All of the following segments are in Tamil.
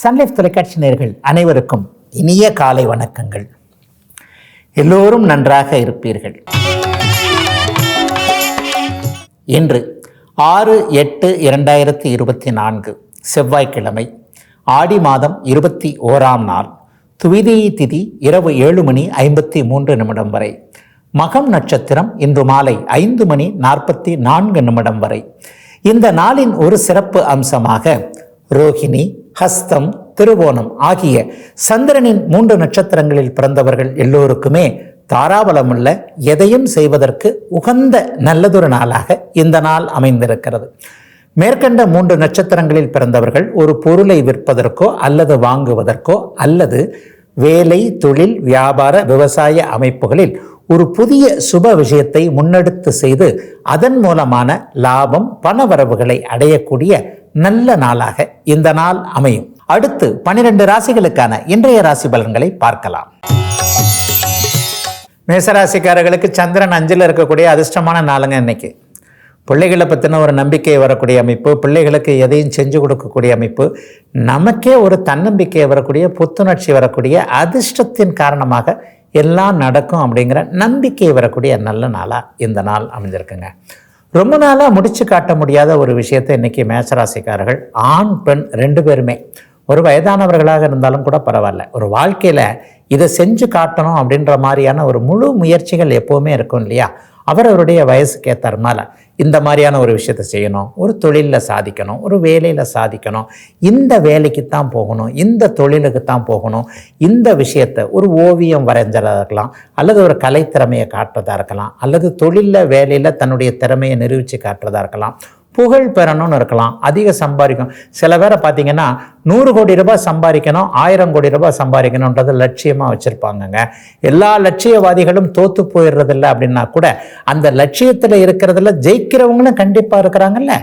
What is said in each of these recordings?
சன்லைஃப் தொலைக்காட்சி நேர்கள் அனைவருக்கும் இனிய காலை வணக்கங்கள். எல்லோரும் நன்றாக இருப்பீர்கள். இன்று ஆறு எட்டு இரண்டாயிரத்தி இருபத்தி நான்கு செவ்வாய்க்கிழமை ஆடி மாதம் இருபத்தி ஓராம் நாள் துவிதியை திதி இரவு ஏழு மணி ஐம்பத்தி மூன்று நிமிடம் வரை மகம் நட்சத்திரம் இன்று மாலை ஐந்து மணி நாற்பத்தி நான்கு நிமிடம் வரை. இந்த நாளின் ஒரு சிறப்பு அம்சமாக ரோஹிணி ஹஸ்தம் திருவோணம் ஆகிய சந்திரனின் மூன்று நட்சத்திரங்களில் பிறந்தவர்கள் எல்லோருக்குமே தாராபலமுள்ள எதையும் செய்வதற்கு உகந்த நல்லதொரு நாளாக இந்த நாள் அமைந்திருக்கிறது. மேற்கண்ட மூன்று நட்சத்திரங்களில் பிறந்தவர்கள் ஒரு பொருளை விற்பதற்கோ அல்லது வாங்குவதற்கோ அல்லது வேலை தொழில் வியாபார விவசாய அமைப்புகளில் ஒரு புதிய சுப விஷயத்தை முன்னெடுத்து செய்து அதன் மூலமான லாபம் பணவரவுகளை அடையக்கூடிய நல்ல நாளாக இந்த நாள் அமையும். அடுத்து பனிரெண்டு ராசிகளுக்கான இன்றைய ராசி பலன்களை பார்க்கலாம். மேசராசிக்காரர்களுக்கு சந்திரன் அஞ்சில் இருக்கக்கூடிய அதிர்ஷ்டமான நாளுங்க இன்னைக்கு. பிள்ளைகளை பற்றின ஒரு நம்பிக்கை வரக்கூடிய அமைப்பு பிள்ளைகளுக்கு எதையும் செஞ்சு கொடுக்கக்கூடிய அமைப்பு நமக்கே ஒரு தன்னம்பிக்கை வரக்கூடிய புத்துணர்ச்சி வரக்கூடிய அதிர்ஷ்டத்தின் காரணமாக எல்லாம் நடக்கும் அப்படிங்கிற நம்பிக்கை வரக்கூடிய நல்ல நாளாக இந்த நாள் அமைஞ்சிருக்குங்க. ரொம்ப நாளாக முடிச்சு காட்ட முடியாத ஒரு விஷயத்தை இன்றைக்கி மேசராசிக்காரர்கள் ஆண் பெண் ரெண்டு பேருமே ஒரு வயதானவர்களாக இருந்தாலும் கூட பரவாயில்ல. ஒரு வாழ்க்கையில் இதை செஞ்சு காட்டணும் அப்படின்ற மாதிரியான ஒரு முழு முயற்சிகள் எப்போவுமே இருக்கும் இல்லையா? அவரவருடைய அவருடைய வயசுக்கு ஏற்றார் இந்த மாதிரியான ஒரு விஷயத்தை செய்யணும். ஒரு தொழிலில் சாதிக்கணும். ஒரு வேலையில் சாதிக்கணும். இந்த வேலைக்கு தான் போகணும். இந்த தொழிலுக்கு தான் போகணும். இந்த விஷயத்தை ஒரு ஓவியம் வரைஞ்சதாக இருக்கலாம். அல்லது ஒரு கலைத்திறமையை காட்டுறதா இருக்கலாம். அல்லது தொழிலில் வேலையில் தன்னுடைய திறமையை நிரூபித்து காட்டுறதா இருக்கலாம். புகழ் பெறணும்னு இருக்கலாம். அதிக சம்பாதிக்கும் சில பேரை பார்த்தீங்கன்னா நூறு கோடி ரூபாய் சம்பாதிக்கணும் ஆயிரம் கோடி ரூபாய் சம்பாதிக்கணுன்றது லட்சியமாக வச்சுருப்பாங்கங்க. எல்லா லட்சியவாதிகளும் தோத்து போயிடுறதில்ல அப்படின்னா கூட அந்த லட்சியத்தில் இருக்கிறதுல ஜெயிக்கிறவங்களும் கண்டிப்பாக இருக்கிறாங்கல்ல.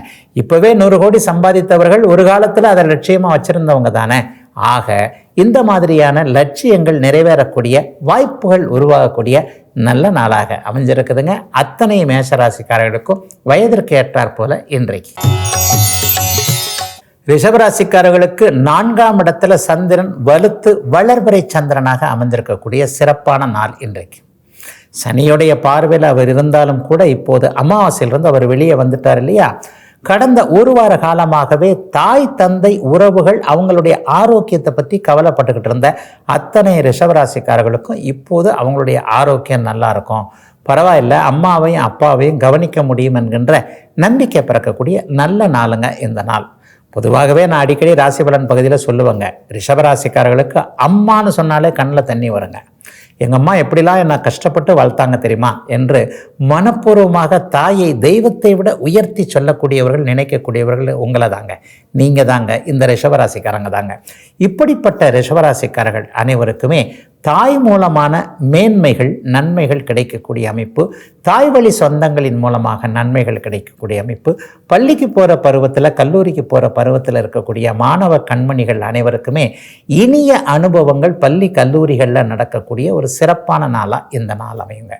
இப்போவே நூறு கோடி சம்பாதித்தவர்கள் ஒரு காலத்தில் அதை லட்சியமாக வச்சுருந்தவங்க தானே. ஆக இந்த மாதிரியான லட்சியங்கள் நிறைவேறக்கூடிய வாய்ப்புகள் உருவாகக்கூடிய நல்ல நாளாக அமைஞ்சிருக்குதுங்க. அத்தனை மேஷராசிக்காரர்களுக்கும் வயதிற்கு ஏற்றாற் போல இன்றைக்கு. ரிஷபராசிக்காரர்களுக்கு நான்காம் இடத்துல சந்திரன் வலுத்து வளர்வரை சந்திரனாக அமைந்திருக்கக்கூடிய சிறப்பான நாள் இன்றைக்கு. சனியுடைய பார்வையில் அவர் இருந்தாலும் கூட இப்போது அமாவாசையிலிருந்து அவர் வெளியே வந்துட்டார் இல்லையா? கடந்த ஒரு வார காலமாகவே தாய் தந்தை உறவுகள் அவங்களுடைய ஆரோக்கியத்தை பற்றி கவலைப்பட்டுக்கிட்டு இருந்த அத்தனை ரிஷபராசிக்காரர்களுக்கும் இப்போது அவங்களுடைய ஆரோக்கியம் நல்லா இருக்கும். பரவாயில்ல அம்மாவையும் அப்பாவையும் கவனிக்க முடியும் என்கின்ற நம்பிக்கை பிறக்கக்கூடிய நல்ல நாளுங்க இந்த நாள். பொதுவாகவே நான் அடிக்கடி ராசி பலன் பகுதியில் சொல்லுவேங்க ரிஷபராசிக்காரர்களுக்கு அம்மான்னு சொன்னாலே கண்ணில் தண்ணி வருங்க. எங்கள் அம்மா எப்படிலாம் என்னை கஷ்டப்பட்டு வளர்த்தாங்க தெரியுமா? என்று மனப்பூர்வமாக தாயை தெய்வத்தை விட உயர்த்தி சொல்லக்கூடியவர்கள் நினைக்கக்கூடியவர்கள் உங்களை தாங்க. நீங்கள் தாங்க. இந்த ரிஷபராசிக்காரங்க தாங்க. இப்படிப்பட்ட ரிஷபராசிக்காரர்கள் அனைவருக்குமே தாய் மூலமான மேன்மைகள் நன்மைகள் கிடைக்கக்கூடிய அமைப்பு தாய் வழி சொந்தங்களின் மூலமாக நன்மைகள் கிடைக்கக்கூடிய அமைப்பு பள்ளிக்கு போகிற பருவத்தில் கல்லூரிக்கு போகிற பருவத்தில் இருக்கக்கூடிய மாணவ கண்மணிகள் அனைவருக்குமே இனிய அனுபவங்கள் பள்ளி கல்லூரிகளில் நடக்கக்கூடிய ஒரு சிறப்பான நாளாக இந்த நாள் அமையுங்க.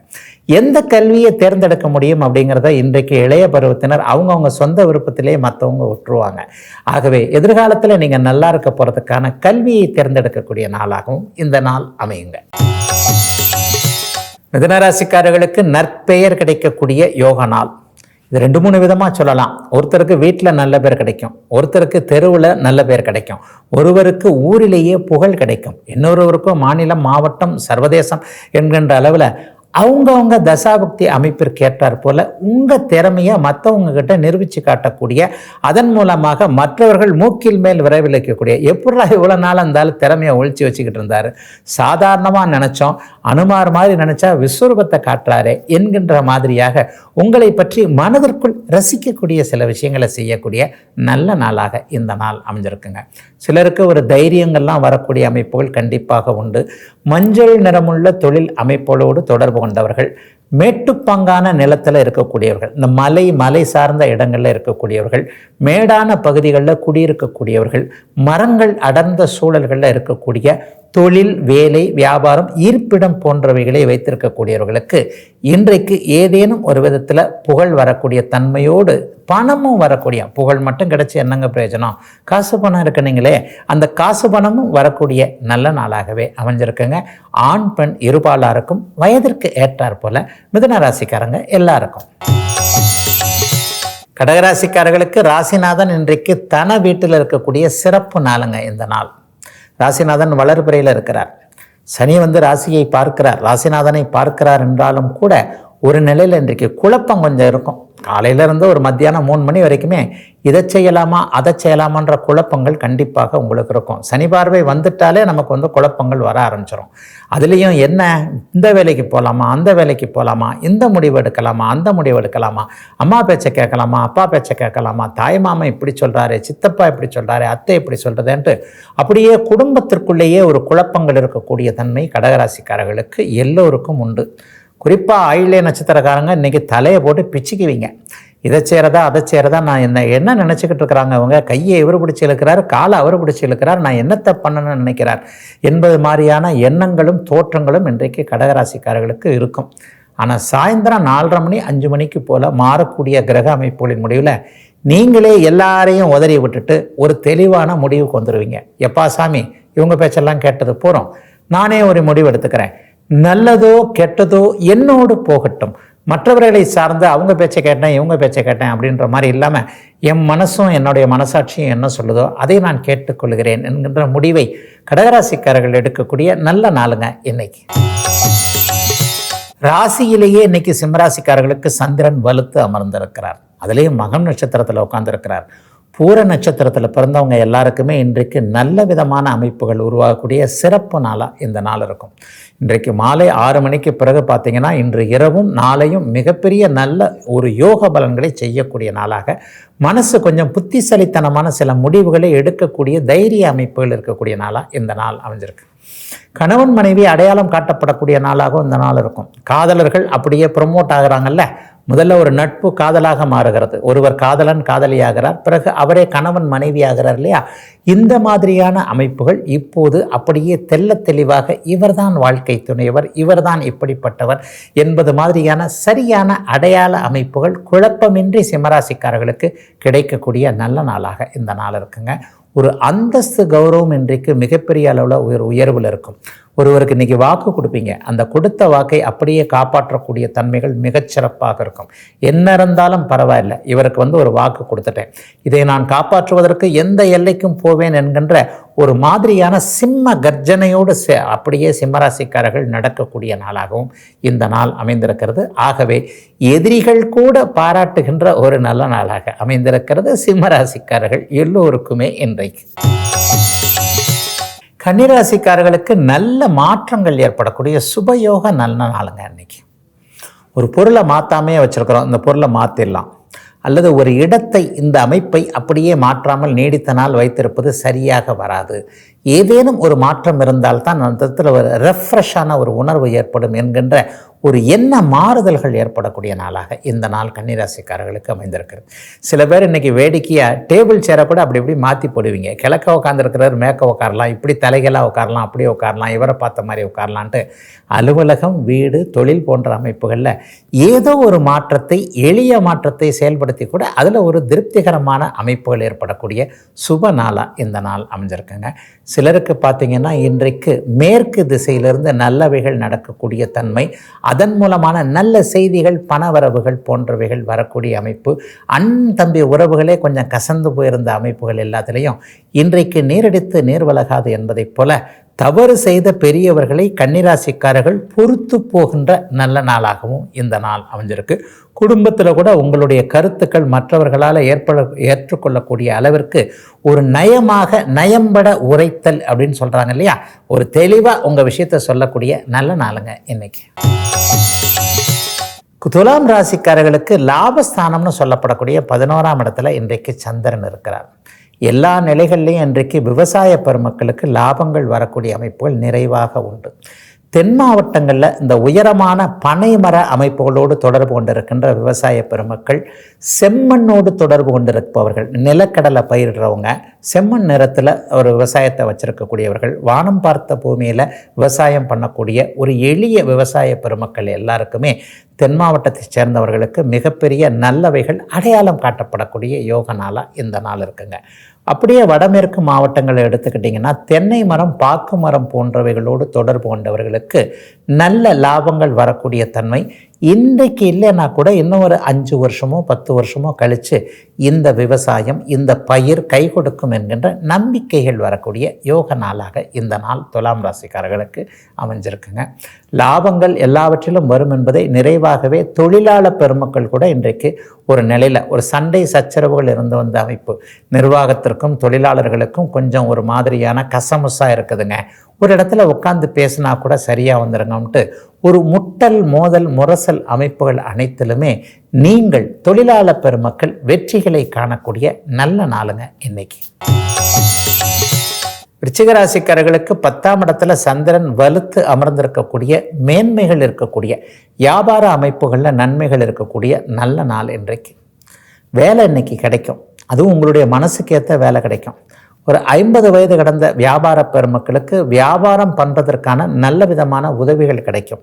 எந்த கல்வியை தேர்ந்தெடுக்க முடியும் அப்படிங்கிறத இன்றைக்கு இளைய பருவத்தினர் அவங்கவுங்க சொந்த விருப்பத்திலே மற்றவங்க விட்டுருவாங்க ஆகவே எதிர்காலத்தில் நீங்கள் நல்லா இருக்க போகிறதுக்கான கல்வியை தேர்ந்தெடுக்கக்கூடிய நாளாகவும் இந்த நாள் அமையுங்க. மிதனராசிக்காரர்களுக்கு நற்பெயர் கிடைக்கக்கூடிய யோக நாள். இது ரெண்டு மூணு விதமாக சொல்லலாம். ஒருத்தருக்கு வீட்டில் நல்ல பேர் கிடைக்கும். ஒருத்தருக்கு தெருவில் நல்ல பேர் கிடைக்கும். ஒருவருக்கு ஊரிலேயே புகழ் கிடைக்கும். இன்னொருவருக்கும் மாநிலம் மாவட்டம் சர்வதேசம் என்கின்ற அளவில் அவங்கவுங்க தசாபக்தி அமைப்பிற்கு ஏற்றார் போல உங்கள் திறமையை மற்றவங்க கிட்ட நிரூபித்து காட்டக்கூடிய அதன் மூலமாக மற்றவர்கள் மூக்கில் மேல் விரைவிலைக்கக்கூடிய எப்படா இவ்வளோ நாள் இருந்தாலும் திறமையை ஒழிச்சு வச்சுக்கிட்டு இருந்தார்? சாதாரணமாக நினச்சோம். அனுமார் மாதிரி நினச்சா விஸ்வரூபத்தை காட்டுறாரு என்கின்ற மாதிரியாக உங்களை பற்றி மனதிற்குள் ரசிக்கக்கூடிய சில விஷயங்களை செய்யக்கூடிய நல்ல நாளாக இந்த நாள் அமைஞ்சிருக்குங்க. சிலருக்கு ஒரு தைரியங்கள்லாம் வரக்கூடிய அமைப்புகள் கண்டிப்பாக உண்டு. மஞ்சள் நிறமுள்ள தொழில் அமைப்புகளோடு தொடர்பு கொண்டவர்கள் மேட்டுப்பங்கான நிலத்தில் இருக்கக்கூடியவர்கள் இந்த மலை மலை சார்ந்த இடங்களில் இருக்கக்கூடியவர்கள் மேடான பகுதிகளில் குடியிருக்கக்கூடியவர்கள் மரங்கள் அடர்ந்த சூழல்களில் இருக்கக்கூடிய தொழில் வேலை வியாபாரம் ஈர்ப்பிடம் போன்றவைகளை வைத்திருக்கக்கூடியவர்களுக்கு இன்றைக்கு ஏதேனும் ஒரு விதத்தில் புகழ் வரக்கூடிய தன்மையோடு பணமும் வரக்கூடிய புகழ் மட்டும் கிடைச்சி என்னங்க பிரயோஜனம்? காசு பணம் இருக்குனீங்களே அந்த காசு பணமும் வரக்கூடிய நல்ல நாளாகவே அமைஞ்சிருக்குங்க. ஆண் பெண் இருபாலாருக்கும் வயதிற்கு ஏற்றாற் போல மிதுன ராசிக்காரங்க எல்லாருக்கும். கடகராசிக்காரர்களுக்கு ராசிநாதன் இன்றைக்கு தன வீட்டில் இருக்கக்கூடிய சிறப்பு நாளுங்க இந்த நாள். ராசிநாதன் வளர்பிறையில் இருக்கிறார். சனி வந்து ராசியை பார்க்கிறார். ராசிநாதனை பார்க்கிறார் என்றாலும் கூட ஒரு நிலையில் இன்றைக்கு குழப்பம் கொஞ்சம் இருக்கும். காலையிலேருந்து ஒரு மத்தியானம் மூணு மணி வரைக்குமே இதை செய்யலாமா அதை செய்யலாமான்ற குழப்பங்கள் கண்டிப்பாக உங்களுக்கு இருக்கும். சனி பார்வை வந்துட்டாலே நமக்கு வந்து குழப்பங்கள் வர ஆரம்பிச்சிடும் அதுலேயும் என்ன? இந்த வேலைக்கு போகலாமா அந்த வேலைக்கு போகலாமா இந்த முடிவு எடுக்கலாமா அந்த முடிவு எடுக்கலாமா அம்மா பேச்சை கேட்கலாமா அப்பா பேச்சை கேட்கலாமா தாய் மாமா இப்படி சொல்கிறாரு சித்தப்பா இப்படி சொல்கிறாரு அத்தை இப்படி சொல்கிறதுன்ட்டு அப்படியே குடும்பத்திற்குள்ளேயே ஒரு குழப்பங்கள் இருக்கக்கூடிய தன்மை கடகராசிக்காரர்களுக்கு எல்லோருக்கும் உண்டு. குறிப்பாக ஆயிலே நட்சத்திரக்காரங்க இன்றைக்கி தலையை போட்டு பிச்சுக்குவீங்க. இதை செய்கிறதா அதை செய்கிறதா நான் என்ன என்ன நினச்சிக்கிட்டு இருக்கிறாங்க அவங்க? கையை இவர் பிடிச்சி இழுக்கிறார் காலை அவர் பிடிச்சி இழுக்கிறார் நான் என்னத்தை பண்ணணும்னு நினைக்கிறார்? என்பது மாதிரியான எண்ணங்களும் தோற்றங்களும் இன்றைக்கு கடகராசிக்காரர்களுக்கு இருக்கும். ஆனால் சாயந்தரம் நாலரை மணி அஞ்சு மணிக்கு போல் மாறக்கூடிய கிரக அமைப்புகளின் முடிவில் நீங்களே எல்லாரையும் உதறி விட்டுட்டு ஒரு தெளிவான முடிவுக்கு வந்துடுவீங்க எப்பா சாமி இவங்க பேச்செல்லாம் கேட்டது போகிறோம் நானே ஒரு முடிவு எடுத்துக்கிறேன். நல்லதோ கெட்டதோ என்னோடு போகட்டும். மற்றவர்களை சார்ந்து அவங்க பேச்சை கேட்டேன் இவங்க பேச்சை கேட்டேன் அப்படின்ற மாதிரி இல்லாமல் என் மனசும் என்னுடைய மனசாட்சியும் என்ன சொல்லுதோ அதை நான் கேட்டுக்கொள்கிறேன் என்கின்ற முடிவை கடகராசிக்காரர்கள் எடுக்கக்கூடிய நல்ல நாளுங்க இன்னைக்கு. ராசியிலேயே இன்னைக்கு சிம்மராசிக்காரர்களுக்கு சந்திரன் வலுத்து அமர்ந்திருக்கிறார். அதுலேயும் மகம் நட்சத்திரத்தில் உட்கார்ந்துருக்கிறார். பூர நட்சத்திரத்தில் பிறந்தவங்க எல்லாருக்குமே இன்றைக்கு நல்ல விதமான அமைப்புகள் உருவாகக்கூடிய சிறப்பு நாளாக இந்த நாள் இருக்கும். இன்றைக்கு மாலை ஆறு மணிக்கு பிறகு பார்த்தீங்கன்னா இன்று இரவும் நாளையும் மிகப்பெரிய நல்ல ஒரு யோக பலன்களை செய்யக்கூடிய நாளாக மனசு கொஞ்சம் புத்திசலித்தனமான சில முடிவுகளை எடுக்கக்கூடிய தைரிய அமைப்புகள் இருக்கக்கூடிய நாளாக இந்த நாள் அமைஞ்சிருக்கு. கணவன் மனைவி அடையாளம் காட்டப்படக்கூடிய நாளாகவும் இந்த நாள் இருக்கும். காதலர்கள் அப்படியே ப்ரொமோட் ஆகுறாங்கல்ல முதல்ல ஒரு நட்பு காதலாக மாறுகிறது. ஒருவர் காதலன் காதலியாகிறார். பிறகு அவரே கணவன் மனைவியாகிறார் இல்லையா? இந்த மாதிரியான அமைப்புகள் இப்போது அப்படியே தெல்ல தெளிவாக இவர்தான் வாழ்க்கை துணையவர் இவர்தான் இப்படிப்பட்டவர் என்பது மாதிரியான சரியான அடையாள அமைப்புகள் குழப்பமின்றி சிம்மராசிக்காரர்களுக்கு கிடைக்கக்கூடிய நல்ல நாளாக இந்த நாள் இருக்குங்க. ஒரு அந்தஸ்து கௌரவம் இன்றைக்கு மிகப்பெரிய அளவில் உயர் உயர்வில் இருக்கும். ஒருவருக்கு இன்றைக்கி வாக்கு கொடுப்பீங்க. அந்த கொடுத்த வாக்கை அப்படியே காப்பாற்றக்கூடிய தன்மைகள் மிகச்சிறப்பாக இருக்கும். என்ன இருந்தாலும் பரவாயில்லை. இவருக்கு வந்து ஒரு வாக்கு கொடுத்துட்டேன். இதை நான் காப்பாற்றுவதற்கு எந்த எல்லைக்கும் போவேன் என்கின்ற ஒரு மாதிரியான சிம்ம கர்ஜனையோடு அப்படியே சிம்மராசிக்காரர்கள் நடக்கக்கூடிய நாளாகவும் இந்த நாள் அமைந்திருக்கிறது. ஆகவே எதிரிகள் கூட பாராட்டுகின்ற ஒரு நல்ல நாளாக அமைந்திருக்கிறது சிம்மராசிக்காரர்கள் எல்லோருக்குமே இன்றைக்கு. கன்னிராசிக்காரர்களுக்கு நல்ல மாற்றங்கள் ஏற்படக்கூடிய சுபயோக நல்ல நாளுங்க அன்னைக்கு. ஒரு பொருளை மாற்றாமே வச்சுருக்கிறோம். இந்த பொருளை மாற்றிடலாம் அல்லது ஒரு இடத்தை இந்த அமைப்பை அப்படியே மாற்றாமல் நீடித்த நாள் வைத்திருப்பது சரியாக வராது. ஏதேனும் ஒரு மாற்றம் இருந்தால்தான் அந்த இடத்துல ஒரு ரெஃப்ரெஷ்ஷான ஒரு உணர்வு ஏற்படும் என்கின்ற ஒரு என்ன மாறுதல்கள் ஏற்படக்கூடிய நாளாக இந்த நாள் கன்னிராசிக்காரர்களுக்கு அமைந்திருக்கிறது. சில பேர் இன்றைக்கி வேடிக்கையாக டேபிள் சேரை கூட அப்படி இப்படி மாற்றி போடுவீங்க. கிழக்க உட்காந்துருக்கிறவர் மேற்க உட்காரலாம் இப்படி தலைகளாக உட்காரலாம் அப்படியே உட்காரலாம் இவரை பார்த்த மாதிரி உட்காரலான்ட்டு அலுவலகம் வீடு தொழில் போன்ற அமைப்புகளில் ஏதோ ஒரு மாற்றத்தை எளிய மாற்றத்தை செயல்படுத்தி கூட அதில் ஒரு திருப்திகரமான அமைப்புகள் ஏற்படக்கூடிய சுப நாளாக இந்த நாள் அமைஞ்சிருக்குங்க. சிலருக்கு பார்த்திங்கன்னா இன்றைக்கு மேற்கு திசையிலிருந்து நல்லவைகள் நடக்கக்கூடிய தன்மை அதன் மூலமான நல்ல செய்திகள் பணவரவுகள் போன்றவைகள் வரக்கூடிய அமைப்பு அன் தம்பி உறவுகளே கொஞ்சம் கசந்து போயிருந்த அமைப்புகள் எல்லாத்துலேயும் இன்றைக்கு நீரடித்து நீர் வழகாது என்பதைப் போல தவறு செய்த பெரியவர்களை கன்னிராசிக்காரர்கள் பொறுத்து போகின்ற நல்ல நாளாகவும் இந்த நாள் அமைஞ்சிருக்கு. குடும்பத்தில் கூட உங்களுடைய கருத்துக்கள் மற்றவர்களால் ஏற்பட ஏற்றுக்கொள்ளக்கூடிய அளவிற்கு ஒரு நயமாக நயம்பட உரைத்தல் அப்படின்னு சொல்கிறாங்க இல்லையா? ஒரு தெளிவாக உங்கள் விஷயத்தை சொல்லக்கூடிய நல்ல நாளுங்க இன்னைக்கு. துலாம் ராசிக்காரர்களுக்கு லாபஸ்தானம்னு சொல்லப்படக்கூடிய பதினோராம் இடத்துல இன்றைக்கு சந்திரன் இருக்கிறார். எல்லா நிலைகள்லையும் இன்றைக்கு விவசாய பெருமக்களுக்கு லாபங்கள் வரக்கூடிய அமைப்புகள் நிறைவாக உண்டு. தென் மாவட்டங்களில் இந்த உயரமான பனைமர அமைப்புகளோடு தொடர்பு கொண்டிருக்கின்ற விவசாய பெருமக்கள் செம்மண்ணோடு தொடர்பு கொண்டிருப்பவர்கள் நிலக்கடலை பயிரிடுறவங்க செம்மண் நிறத்தில் ஒரு விவசாயத்தை வச்சுருக்கக்கூடியவர்கள் வானம் பார்த்த பூமியில் விவசாயம் பண்ணக்கூடிய ஒரு எளிய விவசாய பெருமக்கள் எல்லாருக்குமே தென் மாவட்டத்தைச் சேர்ந்தவர்களுக்கு மிகப்பெரிய நல்லவைகள் அடையாளம் காட்டப்படக்கூடிய யோக நாளாக இந்த நாள் இருக்குங்க. அப்படியே வடமேற்கு மாவட்டங்களை எடுத்துக்கிட்டிங்கன்னா தென்னை மரம் பாக்கு மரம் போன்றவைகளோடு தொடர்பு கொண்டவர்களுக்கு நல்ல லாபங்கள் வரக்கூடிய தன்மை. இன்றைக்கு இல்லைன்னா கூட இன்னும் ஒரு அஞ்சு வருஷமோ பத்து வருஷமோ கழித்து இந்த விவசாயம் இந்த பயிர் கை கொடுக்கும் என்கின்ற நம்பிக்கைகள் வரக்கூடிய யோக நாளாக இந்த நாள் துலாம் ராசிக்காரர்களுக்கு அமைஞ்சிருக்குங்க. லாபங்கள் எல்லாவற்றிலும் வரும் என்பதை நிறைவாகவே தொழிலாளர் பெருமக்கள் கூட இன்றைக்கு ஒரு நிலையில் ஒரு சண்டை சச்சரவுகள் இருந்து வந்த அமைப்பு. நிர்வாகத்திற்கும் தொழிலாளர்களுக்கும் கொஞ்சம் ஒரு மாதிரியான கசமுசாக இருக்குதுங்க. ஒரு இடத்துல உட்காந்து பேசினா கூட சரியாக வந்துருங்கன்ட்டு ஒரு முட்டல் மோதல் முரசல் அமைப்புகள் அனைத்திலுமே நீங்கள் தொழிலாளர் பெருமக்கள் வெற்றிகளை காணக்கூடிய நல்ல நாளுங்க இன்னைக்கு. ரிச்சிகராசிக்காரர்களுக்கு பத்தாம் இடத்துல சந்திரன் வலுத்து அமர்ந்திருக்கக்கூடிய மேன்மைகள் இருக்கக்கூடிய வியாபார அமைப்புகளில் நன்மைகள் இருக்கக்கூடிய நல்ல நாள் இன்றைக்கு. வேலை இன்னைக்கு கிடைக்கும். அதுவும் உங்களுடைய மனசுக்கேற்ற வேலை கிடைக்கும். ஒரு ஐம்பது வயது கடந்த வியாபார பெருமக்களுக்கு வியாபாரம் பண்ணுறதற்கான நல்ல விதமான உதவிகள் கிடைக்கும்.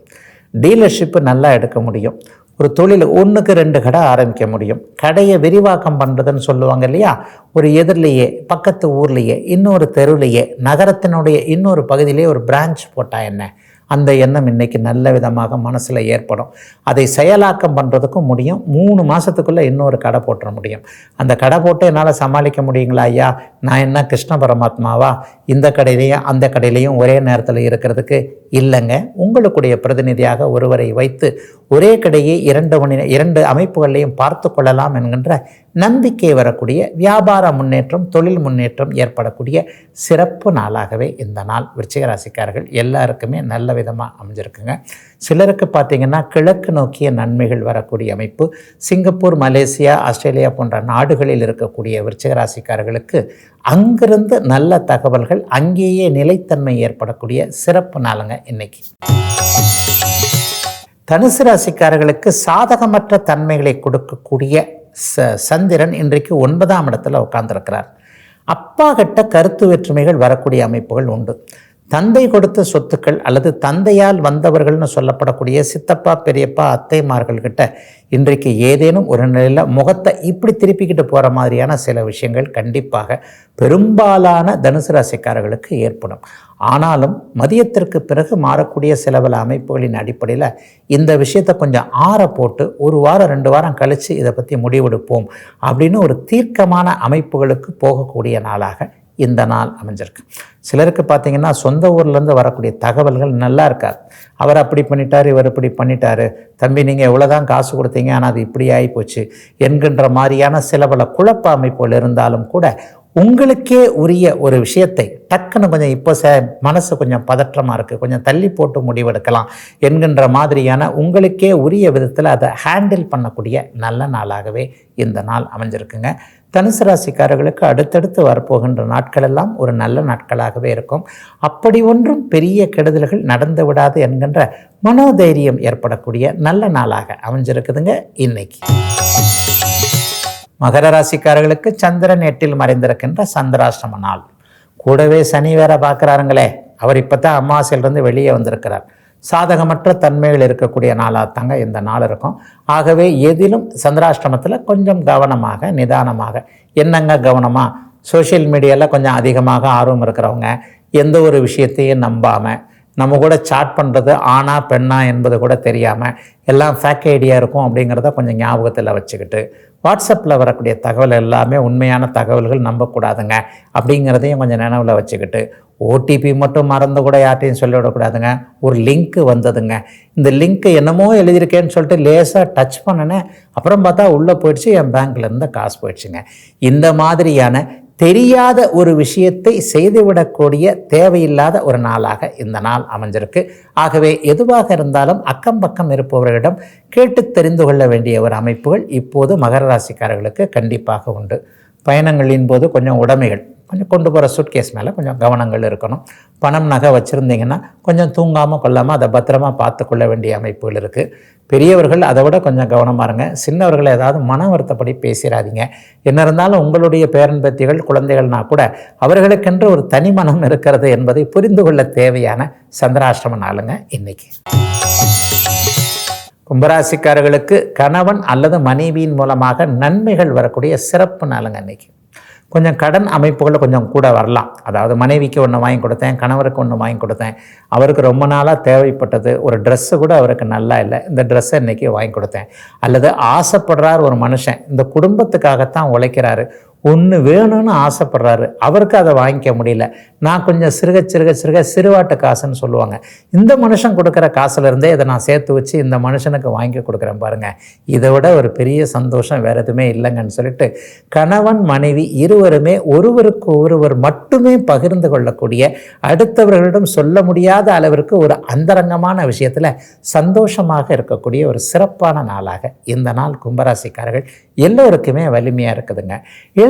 டீலர்ஷிப்பு நல்லா எடுக்க முடியும். ஒரு தொழில் ஒன்றுக்கு ரெண்டு கடை ஆரம்பிக்க முடியும். கடையை விரிவாக்கம் பண்ணுறதுன்னு சொல்லுவாங்க இல்லையா? ஒரு எதிரிலேயே பக்கத்து ஊர்லேயே இன்னொரு தெருவிலேயே நகரத்தினுடைய இன்னொரு பகுதியிலேயே ஒரு பிரான்ச் போட்டால் என்ன? அந்த எண்ணம் இன்னைக்கு நல்ல விதமாக மனசில் ஏற்படும். அதை செயலாக்கம் பண்ணுறதுக்கும் முடியும். மூணு மாதத்துக்குள்ளே இன்னொரு கடை போட்டுற முடியும். அந்த கடை போட்டு என்னால் சமாளிக்க முடியுங்களா ஐயா? நான் என்ன கிருஷ்ண பரமாத்மாவா? இந்த கடையிலையும் அந்த கடையிலையும் ஒரே நேரத்தில் இருக்கிறதுக்கு இல்லைங்க. உங்களுக்குடைய பிரதிநிதியாக ஒருவரை வைத்து ஒரே கடையை இரண்டு மணி இரண்டு அமைப்புகளையும் பார்த்து கொள்ளலாம் என்கின்ற நம்பிக்கை வரக்கூடிய வியாபார முன்னேற்றம் தொழில் முன்னேற்றம் ஏற்படக்கூடிய சிறப்பு நாளாகவே இந்த நாள் விருச்சிக ராசிக்காரர்கள் எல்லாருக்குமே நல்ல விதமாக அமைஞ்சிருக்குங்க. சிலருக்கு பார்த்திங்கன்னா கிழக்கு நோக்கிய நன்மைகள் வரக்கூடிய அமைப்பு சிங்கப்பூர் மலேசியா ஆஸ்திரேலியா போன்ற நாடுகளில் இருக்கக்கூடிய விருச்சிகராசிக்காரர்களுக்கு அங்கிருந்து நல்ல தகவல்கள் அங்கேயே நிலைத்தன்மை ஏற்படக்கூடிய சிறப்பு நாளுங்க இன்னைக்கு. தனுசு ராசிக்காரர்களுக்கு சாதகமற்ற தன்மைகளை கொடுக்கக்கூடிய ச சந்திரன் இன்றைக்கு ஒன்பதாம் இடத்துல உட்கார்ந்துருக்கிறார். அப்பா கிட்ட கருத்து வேற்றுமைகள் வரக்கூடிய அமைப்புகள் உண்டு. தந்தை கொடுத்த சொத்துக்கள் அல்லது தந்தையால் வந்தவர்கள்னு சொல்லப்படக்கூடிய சித்தப்பா பெரியப்பா அத்தைமார்கள்கிட்ட இன்றைக்கு ஏதேனும் ஒரு நிலையில் முகத்தை இப்படி திருப்பிக்கிட்டு போகிற மாதிரியான சில விஷயங்கள் கண்டிப்பாக பெரும்பாலான தனுசு ராசிக்காரர்களுக்கு ஏற்படும். ஆனாலும் மதியத்திற்கு பிறகு மாறக்கூடிய செலவில் அமைப்புகளின் அடிப்படையில் இந்த விஷயத்தை கொஞ்சம் ஆற போட்டு ஒரு வாரம் ரெண்டு வாரம் கழித்து இதை பற்றி முடிவெடுப்போம் அப்படின்னு ஒரு தீர்க்கமான அமைப்புகளுக்கு போகக்கூடிய நாளாக இந்த நாள் அமைஞ்சிருக்கு. சிலருக்கு பார்த்தீங்கன்னா சொந்த ஊர்லேருந்து வரக்கூடிய தகவல்கள் நல்லா இருக்காது. அவர் அப்படி பண்ணிட்டார் இவர் இப்படி பண்ணிட்டாரு. தம்பி நீங்கள் எவ்வளோ தான் காசு கொடுத்தீங்க ஆனால் அது இப்படி ஆகிப்போச்சு என்கின்ற மாதிரியான சில பல குழப்ப அமைப்புகள் இருந்தாலும் கூட உங்களுக்கே உரிய ஒரு விஷயத்தை டக்குன்னு கொஞ்சம் இப்போ ச மனசு கொஞ்சம் பதற்றமாக இருக்குது கொஞ்சம் தள்ளி போட்டு முடிவெடுக்கலாம் என்கின்ற மாதிரியான உங்களுக்கே உரிய விதத்தில் அதை ஹேண்டில் பண்ணக்கூடிய நல்ல நாளாகவே இந்த நாள் அமைஞ்சிருக்குங்க. தனுசு ராசிக்காரர்களுக்கு அடுத்தடுத்து வரப்போகின்ற நாட்கள் எல்லாம் ஒரு நல்ல நாட்களாகவே இருக்கும். அப்படி ஒன்றும் பெரிய கெடுதல்கள் நடந்து விடாது என்கின்ற மனோதைரியம் ஏற்படக்கூடிய நல்ல நாளாக அமைஞ்சிருக்குதுங்க இன்னைக்கு. மகர ராசிக்காரர்களுக்கு சந்திரன் எட்டில் மறைந்திருக்கின்ற சந்திராஷ்டம நாள். கூடவே சனி வேற பார்க்குறாருங்களே அவர் இப்போ தான் அமாவாசையிலிருந்து வெளியே வந்திருக்கிறார். சாதகமற்ற தன்மைகள் இருக்கக்கூடிய நாளாக தாங்க இந்த நாள் இருக்கும். ஆகவே எதிலும் சந்திராஷ்டமத்தில் கொஞ்சம் கவனமாக நிதானமாக என்னங்க கவனமாக சோஷியல் மீடியாவில் கொஞ்சம் அதிகமாக ஆர்வம் இருக்கிறவங்க எந்த ஒரு விஷயத்தையும் நம்பாமல் நம்ம கூட சாட் பண்ணுறது ஆணா பெண்ணா என்பது கூட தெரியாமல் எல்லாம் ஃபேக் ஐடியா இருக்கும் அப்படிங்கிறத கொஞ்சம் ஞாபகத்தில் வச்சுக்கிட்டு வாட்ஸ்அப்பில் வரக்கூடிய தகவல் எல்லாமே உண்மையான தகவல்கள் நம்பக்கூடாதுங்க அப்படிங்கிறதையும் கொஞ்சம் நினைவில் வச்சுக்கிட்டு ஓடிபி மட்டும் மறந்து கூட யார்ட்டையும் சொல்லிவிடக்கூடாதுங்க. ஒரு லிங்க்கு வந்ததுங்க. இந்த லிங்க்கு என்னமோ எழுதியிருக்கேன்னு சொல்லிட்டு லேசாக டச் பண்ணினேன் அப்புறம் பார்த்தா உள்ளே போயிடுச்சு என் பேங்க்லேருந்து காசு போயிடுச்சுங்க. இந்த மாதிரியான தெரியாத ஒரு விஷயத்தை செய்துவிடக்கூடிய தேவையில்லாத ஒரு நாளாக இந்த நாள் அமைஞ்சிருக்கு. ஆகவே எதுவாக இருந்தாலும் அக்கம் பக்கம் இருப்பவர்களிடம் கேட்டு தெரிந்து கொள்ள வேண்டிய ஒரு அமைப்புகள் இப்போது மகர ராசிக்காரர்களுக்கு கண்டிப்பாக உண்டு. பயணங்களின் போது கொஞ்சம் உடைமைகள். கொஞ்சம் கொண்டு போகிற சூட்கேஸ் மேலே கொஞ்சம் கவனங்கள் இருக்கணும். பணம் நகை வச்சுருந்தீங்கன்னா கொஞ்சம் தூங்காமல் கொள்ளாமல் அதை பத்திரமா பார்த்து கொள்ள வேண்டிய அமைப்புகள் இருக்குது பெரியவர்கள் அதை விட கொஞ்சம் கவனமாக இருங்க. சின்னவர்கள் ஏதாவது மன வருத்தப்படி பேசிடாதீங்க என்ன இருந்தாலும் உங்களுடைய பேரன்பத்திகள் குழந்தைகள்னா கூட அவர்களுக்கென்று ஒரு தனி மனம் இருக்கிறது என்பதை புரிந்து கொள்ள தேவையான சந்திராஷ்டிரம நாளுங்க இன்னைக்கு. கும்பராசிக்காரர்களுக்கு கணவன் அல்லது மனைவியின் மூலமாக நன்மைகள் வரக்கூடிய சிறப்பு நாளுங்க இன்னைக்கு. கொஞ்சம் கடன் அமைப்புகளில் கொஞ்சம் கூட வரலாம். அதாவது மனைவிக்கு ஒன்று வாங்கி கொடுத்தேன் கணவருக்கு ஒன்று வாங்கி கொடுத்தேன். அவருக்கு ரொம்ப நாளாக தேவைப்பட்டது. ஒரு ட்ரெஸ்ஸு கூட அவருக்கு நல்லா இல்லை. இந்த ட்ரெஸ்ஸை இன்றைக்கி வாங்கி கொடுத்தேன். அல்லது ஆசைப்படுறார் ஒரு மனுஷன். இந்த குடும்பத்துக்காகத்தான் உழைக்கிறாரு. ஒன்று வேணும்னு ஆசைப்படுறாரு. அவருக்கு அதை வாங்கிக்க முடியல. நான் கொஞ்சம் சிறுக சிறுக சிறுக சிறுவாட்டு காசுன்னு சொல்லுவாங்க. இந்த மனுஷன் கொடுக்குற காசுலேருந்தே இதை நான் சேர்த்து வச்சு இந்த மனுஷனுக்கு வாங்கி கொடுக்குறேன் பாருங்கள் இதை விட ஒரு பெரிய சந்தோஷம் வேறு எதுவுமே இல்லைங்கன்னு சொல்லிட்டு கணவன் மனைவி இருவருமே ஒருவருக்கு ஒருவர் மட்டுமே பகிர்ந்து கொள்ளக்கூடிய அடுத்தவர்களிடம் சொல்ல முடியாத அளவிற்கு ஒரு அந்தரங்கமான விஷயத்தில் சந்தோஷமாக இருக்கக்கூடிய ஒரு சிறப்பான நாளாக இந்த நாள் கும்பராசிக்காரர்கள் எல்லோருக்குமே வலிமையாக இருக்குதுங்க.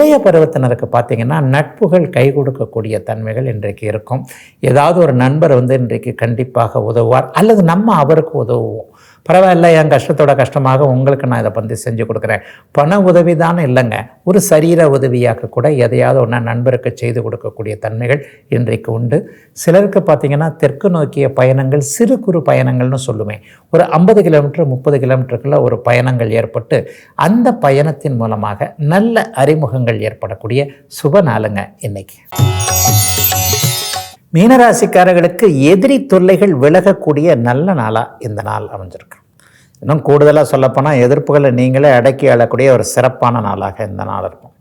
இளைய பருவத்தினருக்கு பார்த்தீங்கன்னா நட்புகள் கை கொடுக்கக்கூடிய தன்மைகள் இன்றைக்கு இருக்கும். ஏதாவது ஒரு நண்பர் வந்து இன்றைக்கு கண்டிப்பாக உதவுவார். அல்லது நம்ம அவருக்கு உதவுவோம். பரவாயில்ல என் கஷ்டத்தோட கஷ்டமாக உங்களுக்கு நான் இதை வந்து செஞ்சு கொடுக்குறேன். பண உதவி தானே இல்லைங்க. ஒரு சரீர உதவியாக கூட எதையாவது ஒன்றா நண்பருக்கு செய்து கொடுக்கக்கூடிய தன்மைகள் இன்றைக்கு உண்டு. சிலருக்கு பார்த்தீங்கன்னா தெற்கு நோக்கிய பயணங்கள் சிறு குறு பயணங்கள்னு சொல்லுவேன் ஒரு ஐம்பது கிலோமீட்டர் முப்பது கிலோமீட்டருக்குள்ளே ஒரு பயணங்கள் ஏற்பட்டு அந்த பயணத்தின் மூலமாக நல்ல அறிமுகங்கள் ஏற்படக்கூடிய சுப நாளுங்க இன்னைக்கு. மீனராசிக்காரர்களுக்கு எதிரி தொல்லைகள் விலகக்கூடிய நல்ல நாளாக இந்த நாள் அமைஞ்சிருக்கு. இன்னும் கூடுதலாக சொல்லப்போனால் எதிர்ப்புகளை நீங்களே அடக்கி ஆளக்கூடிய ஒரு சிறப்பான நாளாக இந்த நாள் இருக்கும்.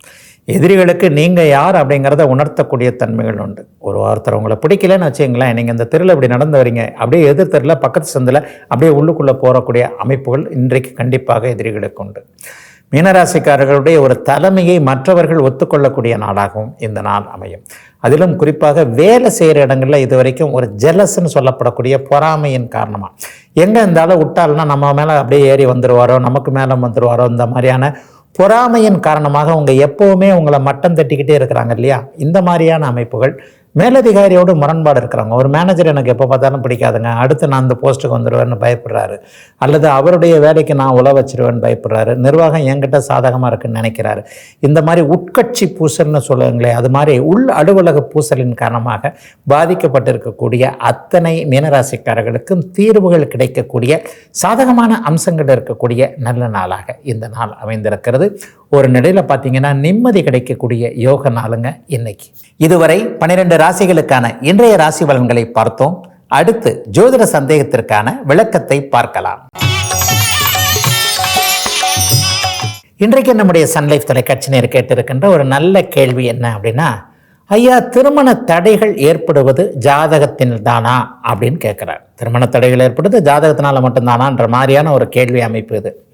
எதிரிகளுக்கு நீங்கள் யார் அப்படிங்கிறத உணர்த்தக்கூடிய தன்மைகள் உண்டு. ஒரு ஒருத்தர் உங்களை பிடிக்கலன்னு வச்சுங்களேன் நீங்கள் இந்த தெருவில் இப்படி நடந்து வரீங்க அப்படியே எதிர் தெருவில் பக்கத்து சந்தில் அப்படியே உள்ளுக்குள்ளே போகக்கூடிய அமைப்புகள் இன்றைக்கு கண்டிப்பாக எதிரிகளுக்கு உண்டு. மீனராசிக்காரர்களுடைய ஒரு தலைமையை மற்றவர்கள் ஒத்துக்கொள்ளக்கூடிய நாளாகவும் இந்த நாள் அமையும். அதிலும் குறிப்பாக வேலை செய்கிற இடங்களில் இது வரைக்கும் ஒரு ஜெலஸ்ன்னு சொல்லப்படக்கூடிய பொறாமையின் காரணமாக எங்கே இருந்தாலும் விட்டால்னா நம்ம மேலே அப்படியே ஏறி வந்துடுவாரோ நமக்கு மேலே வந்துடுவாரோ இந்த மாதிரியான பொறாமையின் காரணமாக அவங்க எப்போவுமே உங்களை மட்டம் தட்டிக்கிட்டே இருக்கிறாங்க இல்லையா? இந்த மாதிரியான அமைப்புகள் மேலதிகாரியோடு முரண்பாடு இருக்கிறாங்க ஒரு மேனேஜர் எனக்கு எப்போ பார்த்தாலும் பிடிக்காதுங்க. அடுத்து நான் அந்த போஸ்ட்டுக்கு வந்துடுவேன்னு பயப்படுறாரு. அல்லது அவருடைய வேலைக்கு நான் உழ வச்சிருவேன்னு பயப்படுறாரு. நிர்வாகம் என்கிட்ட சாதகமாக இருக்குன்னு நினைக்கிறாரு. இந்த மாதிரி உட்கட்சி பூசல்னு சொல்லுங்களேன். அது மாதிரி உள் அலுவலக பூசலின் காரணமாக பாதிக்கப்பட்டிருக்கக்கூடிய அத்தனை மீனராசிக்காரர்களுக்கும் தீர்வுகள் கிடைக்கக்கூடிய சாதகமான அம்சங்கள் இருக்கக்கூடிய நல்ல நாளாக இந்த நாள் அமைந்திருக்கிறது. ஒரு நிலையில் பார்த்தீங்கன்னா நிம்மதி கிடைக்கக்கூடிய யோக நாளுங்க இன்னைக்கு. இதுவரை பன்னிரெண்டு ராசிகளுக்கான இன்றைய ராசி பலன்களை பார்த்தோம். அடுத்து ஜோதிட சந்தேகத்திற்கான விளக்கத்தை பார்க்கலாம். இன்றைக்கு நம்முடைய சன்லைஃப் தொலைக்காட்சி நேர் கேட்டிருக்கின்ற ஒரு நல்ல கேள்வி என்ன அப்படின்னா ஐயா திருமண தடைகள் ஏற்படுவது ஜாதகத்தின் தானா? அப்படின்னு கேட்குறார். திருமண தடைகள் ஏற்படுவது ஜாதகத்தினால மட்டும்தானான்ற மாதிரியான ஒரு கேள்வி அமைப்பு இது.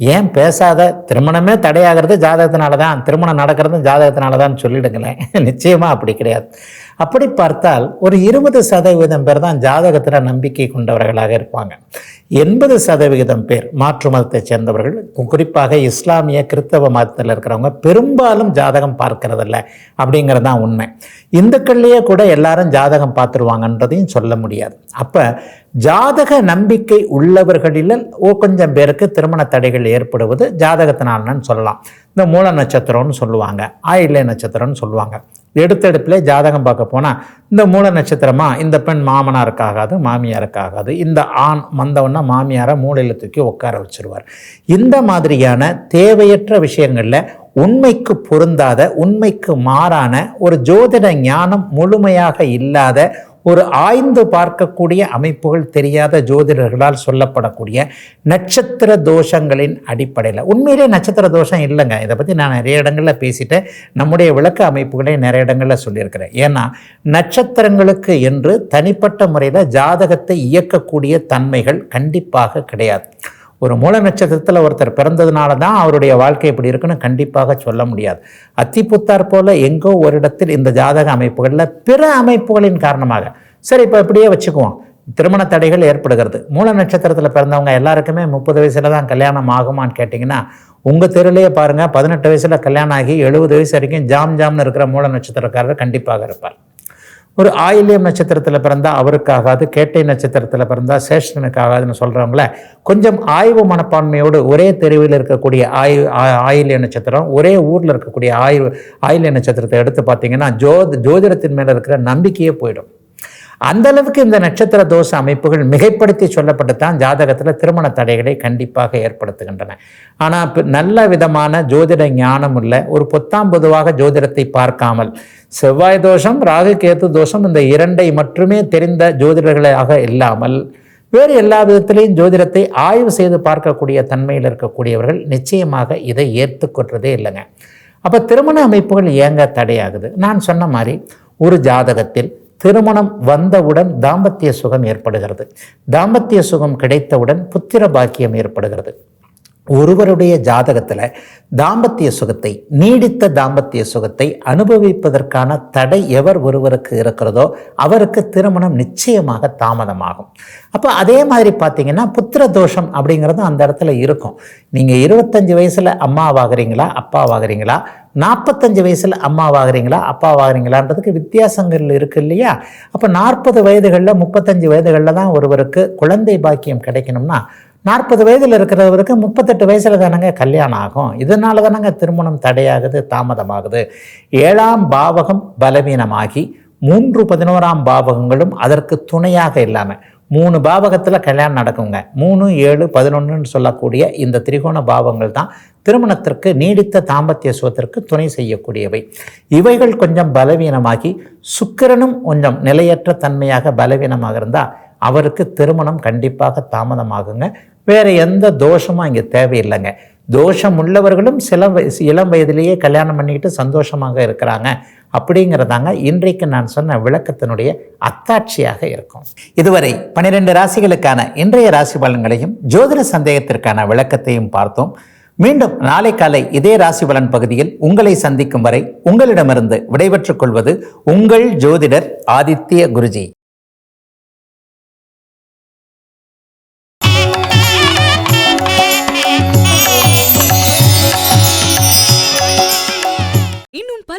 ஏன் பேசாத திருமணமே தடையாகிறது ஜாதகத்தினால தான் திருமணம் நடக்கிறதும் ஜாதகத்தினால தான் சொல்லிடுங்களேன். நிச்சயமாக அப்படி கிடையாது. அப்படி பார்த்தால் ஒரு இருபது சதவீதம் பேர் தான் ஜாதகத்தில் நம்பிக்கை கொண்டவர்களாக இருப்பாங்க. எண்பது சதவிகிதம் பேர் மாற்று மதத்தைச் சேர்ந்தவர்கள் குறிப்பாக இஸ்லாமிய கிறிஸ்தவ மதத்தில் இருக்கிறவங்க பெரும்பாலும் ஜாதகம் பார்க்கறதில்ல அப்படிங்கிறது தான் உண்மை. இந்துக்கள்லேயே கூட எல்லாரும் ஜாதகம் பார்த்துருவாங்கன்றதையும் சொல்ல முடியாது. அப்போ ஜாதக நம்பிக்கை உள்ளவர்களில் ஓ கொஞ்சம் பேருக்கு திருமண தடைகள் ஏற்படுவது ஜாதகத்தினாலன்னு சொல்லலாம். இந்த மூல நட்சத்திரம்னு சொல்லுவாங்க. ஆயிலை நட்சத்திரம்னு சொல்லுவாங்க. எடுத்தெடுப்பில் ஜாதகம் பார்க்க போனால் இந்த மூல நட்சத்திரமா இந்த பெண் மாமனாருக்காகாது மாமியாருக்காகாது இந்த ஆண் வந்தவொன்னா மாமியாரை மூளையில் தூக்கி உட்கார வச்சிருவார். இந்த மாதிரியான தேவையற்ற விஷயங்களில் உண்மைக்கு பொருந்தாத உண்மைக்கு மாறான ஒரு ஜோதிட ஞானம் முழுமையாக இல்லாத ஒரு ஆய்ந்து பார்க்கக்கூடிய அமைப்புகள் தெரியாத ஜோதிடர்களால் சொல்லப்படக்கூடிய நட்சத்திர தோஷங்களின் அடிப்படையில். உண்மையிலே நட்சத்திர தோஷம் இல்லைங்க. இதை பற்றி நான் நிறைய இடங்களில் பேசிட்டேன். நம்முடைய விளக்க அமைப்புகளை நிறைய இடங்களில் சொல்லியிருக்கிறேன். ஏன்னா நட்சத்திரங்களுக்கு என்று தனிப்பட்ட முறையில் ஜாதகத்தை இயக்கக்கூடிய தன்மைகள் கண்டிப்பாக கிடையாது. ஒரு மூல நட்சத்திரத்தில் ஒருத்தர் பிறந்ததுனால தான் அவருடைய வாழ்க்கை இப்படி இருக்குன்னு கண்டிப்பாக சொல்ல முடியாது. அத்திப்புத்தார் போல் எங்கோ ஒரு இடத்தில் இந்த ஜாதக அமைப்புகளில் பிற அமைப்புகளின் காரணமாக. சரி இப்போ இப்படியே வச்சுக்குவோம். திருமண தடைகள் ஏற்படுகிறது. மூல நட்சத்திரத்தில் பிறந்தவங்க எல்லாருக்குமே முப்பது வயசில் தான் கல்யாணம் ஆகுமான்னு கேட்டிங்கன்னா உங்கள் தெருவிலேயே பாருங்கள் பதினெட்டு வயசில் கல்யாணம் ஆகி எழுபது வயசு வரைக்கும் ஜாம் ஜாம்னு இருக்கிற மூல நட்சத்திரக்காரர் கண்டிப்பாக இருப்பார். ஒரு ஆயிலியம் நட்சத்திரத்தில் பிறந்தால் அவருக்காகாது கேட்டை நட்சத்திரத்தில் பிறந்தால் சேஷ்டனுக்கு ஆகாதுன்னு சொல்கிறவங்கள கொஞ்சம் ஆய்வு மனப்பான்மையோடு ஒரே தெருவில் இருக்கக்கூடிய ஆயு ஆ- நட்சத்திரம் ஒரே ஊரில் இருக்கக்கூடிய ஆயு ஆயிலிய நட்சத்திரத்தை எடுத்து பார்த்தீங்கன்னா ஜோதி ஜோதிடத்தின் மேலே இருக்கிற நம்பிக்கையே போயிடும். அந்த அளவுக்கு இந்த நட்சத்திர தோஷ அமைப்புகள் மிகைப்படுத்தி சொல்லப்பட்டுத்தான் ஜாதகத்தில் திருமண தடைகளை கண்டிப்பாக ஏற்படுத்துகின்றன. ஆனால் நல்ல விதமான ஜோதிட ஞானம் உள்ள ஒரு பொத்தாம் பொதுவாக ஜோதிடத்தை பார்க்காமல் செவ்வாய் தோஷம் ராகு கேத்து தோஷம் இந்த இரண்டை மட்டுமே தெரிந்த ஜோதிடர்களாக இல்லாமல் வேறு எல்லா விதத்திலையும் ஜோதிடத்தை ஆய்வு செய்து பார்க்கக்கூடிய தன்மையில் இருக்கக்கூடியவர்கள் நிச்சயமாக இதை ஏற்றுக்கொள்றதே இல்லைங்க. அப்போ திருமண அமைப்புகள் ஏங்க தடையாகுது. நான் சொன்ன மாதிரி ஒரு ஜாதகத்தில் திருமணம் வந்தவுடன் தாம்பத்திய சுகம் ஏற்படுகிறது. தாம்பத்திய சுகம் கிடைத்தவுடன் புத்திர பாக்கியம் ஏற்படுகிறது. ஒருவருடைய ஜாதகத்தில் தாம்பத்திய சுகத்தை நீடித்த தாம்பத்திய சுகத்தை அனுபவிப்பதற்கான தடை எவர் ஒருவருக்கு இருக்கிறதோ அவருக்கு திருமணம் நிச்சயமாக தாமதமாகும். அப்போ அதே மாதிரி பார்த்தீங்கன்னா புத்திர தோஷம் அப்படிங்கிறது அந்த இடத்துல இருக்கும். நீங்கள் இருபத்தஞ்சு வயசில் அம்மாவாகிறீங்களா அப்பாவாகிறீங்களா? நாற்பத்தஞ்சு வயசில் அம்மாவாகிறீங்களா அப்பாவாகிறீங்களான்றதுக்கு வித்தியாசங்கள் இருக்குது இல்லையா? அப்போ நாற்பது வயதுகளில் முப்பத்தஞ்சு வயதுகளில் தான் ஒருவருக்கு குழந்தை பாக்கியம் கிடைக்கணும்னா நாற்பது வயதில் இருக்கிறவருக்கு முப்பத்தெட்டு வயசில் தானங்க கல்யாணம் ஆகும். இதனால தானங்க திருமணம் தடையாகுது தாமதமாகுது. ஏழாம் பாவகம் பலவீனமாகி மூன்று பதினோராம் பாவகங்களும் அதற்கு துணையாக இல்லாமல் மூணு பாவகத்தில் கல்யாணம் நடக்குங்க. மூணு ஏழு பதினொன்றுன்னு சொல்லக்கூடிய இந்த திரிகோண பாவங்கள் தான் திருமணத்திற்கு நீடித்த தாம்பத்திய சுகத்திற்கு துணை செய்யக்கூடியவை. இவைகள் கொஞ்சம் பலவீனமாகி சுக்கிரனும் கொஞ்சம் நிலையற்ற தன்மையாக பலவீனமாக இருந்தால் அவருக்கு திருமணம் கண்டிப்பாக தாமதமாகுங்க. வேறு எந்த தோஷமும் இங்கே தேவையில்லைங்க. தோஷம் உள்ளவர்களும் சில வயசு இளம் வயதிலேயே கல்யாணம் பண்ணிக்கிட்டு சந்தோஷமாக இருக்கிறாங்க. அப்படிங்கிறதாங்க இன்றைக்கு நான் சொன்ன விளக்கத்தினுடைய அத்தாட்சியாக இருக்கும். இதுவரை பனிரெண்டு ராசிகளுக்கான இன்றைய ராசி பலன்களையும் ஜோதிட சந்தேகத்திற்கான விளக்கத்தையும் பார்த்தோம். மீண்டும் நாளை காலை இதே ராசி பலன் பகுதியில் உங்களை சந்திக்கும் வரை உங்களிடமிருந்து விடைபெற்றுக் கொள்வது உங்கள் ஜோதிடர் ஆதித்ய குருஜி.